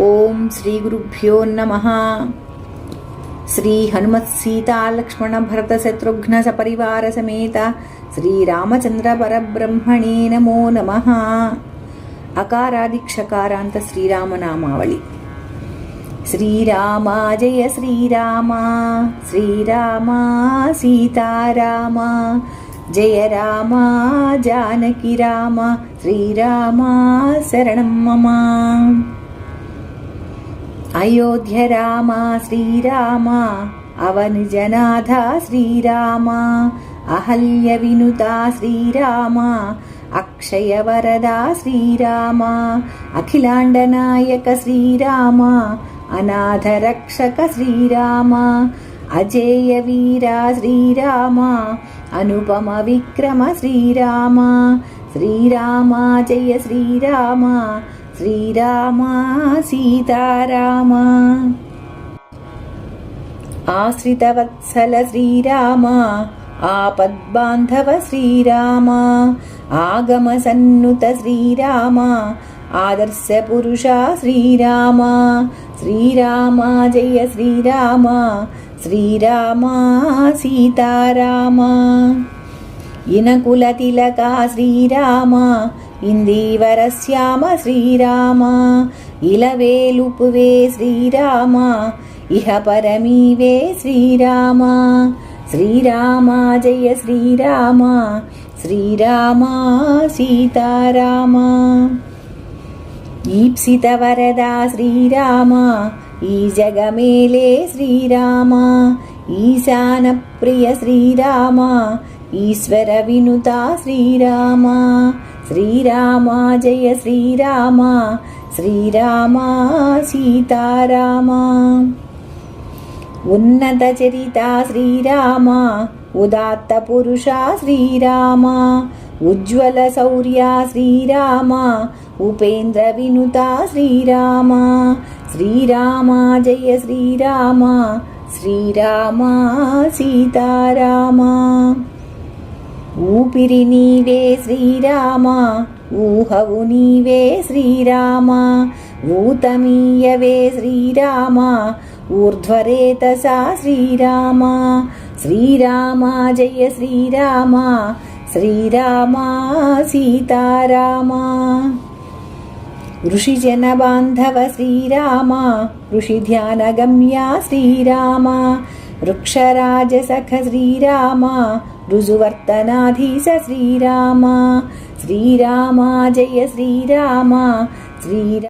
ఓం శ్రీ గురుభ్యో నమ. శ్రీ హనుమత్ సీతా భరత శత్రుఘ్న సపరివార సమేత శ్రీరామచంద్ర పరబ్రహ్మణే నమో నమ. అకారాదిక్షకారాంత శ్రీరామనామావళి. శ్రీరామ జయ శ్రీరామ. శ్రీరామ సీతారామ. జయ రామ జానకి రామ. శ్రీరామ శరణం మమ. అయోధ్య రామ శ్రీరామ అవని జనాథ శ్రీరామ అహల్య వినుత శ్రీరామ అక్షయ వరద శ్రీరామ అఖిలాండ నాయక శ్రీరామ అనాథ రక్షక శ్రీరామ అజేయ వీర శ్రీరామ అనుపమ విక్రమ శ్రీరామ శ్రీరామ జయ శ్రీరామ శ్రీరామ సీతారామ. ఆశ్రితవత్సల శ్రీరామ ఆపద్బాంధవ శ్రీరామ ఆగమ సన్నుత శ్రీరామ ఆదర్శ పురుష శ్రీరామ శ్రీరామ జయ శ్రీరామ శ్రీరామ సీతారామ. ఇనకుల తిలక శ్రీరామ ఇందీవరశ్యామ శ్రీరామ ఇలవేలుపువే శ్రీరామ ఇహ పరమీవే శ్రీరామ. శ్రీరామ జయ శ్రీరామ శ్రీరామ సీతారామ. ఈప్సిత వరదా శ్రీరామ ఈ జగమేలే శ్రీరామ. ఈశాన ప్రియ శ్రీరామ ఈశ్వర వినుత శ్రీరామ. శ్రీరామ జయ శ్రీరామ శ్రీరామ సీతారామ. ఉన్నత చరిత శ్రీరామ ఉదాత్త పురుష శ్రీరామ ఉజ్వల శౌర్య శ్రీరామ ఉపేంద్ర వినుత శ్రీరామ శ్రీరామ జయ శ్రీరామ శ్రీరామ సీతారామ. ఊపిరి నీవే శ్రీరామ ఊహవు నీవే శ్రీరామ ఊతమీయవే శ్రీరామ ఊర్ధ్వరేతసా శ్రీరామ శ్రీరామ జయ శ్రీరామ శ్రీరామ సీతారామ. ఋషిజన బాంధవ శ్రీరామ ఋషి ధ్యానగమ్య శ్రీరామ వృక్షరాజసఖ శ్రీరామ రుజువర్తనాధీశ శ్రీరామ. శ్రీరామ జయ శ్రీరామ. శ్రీరా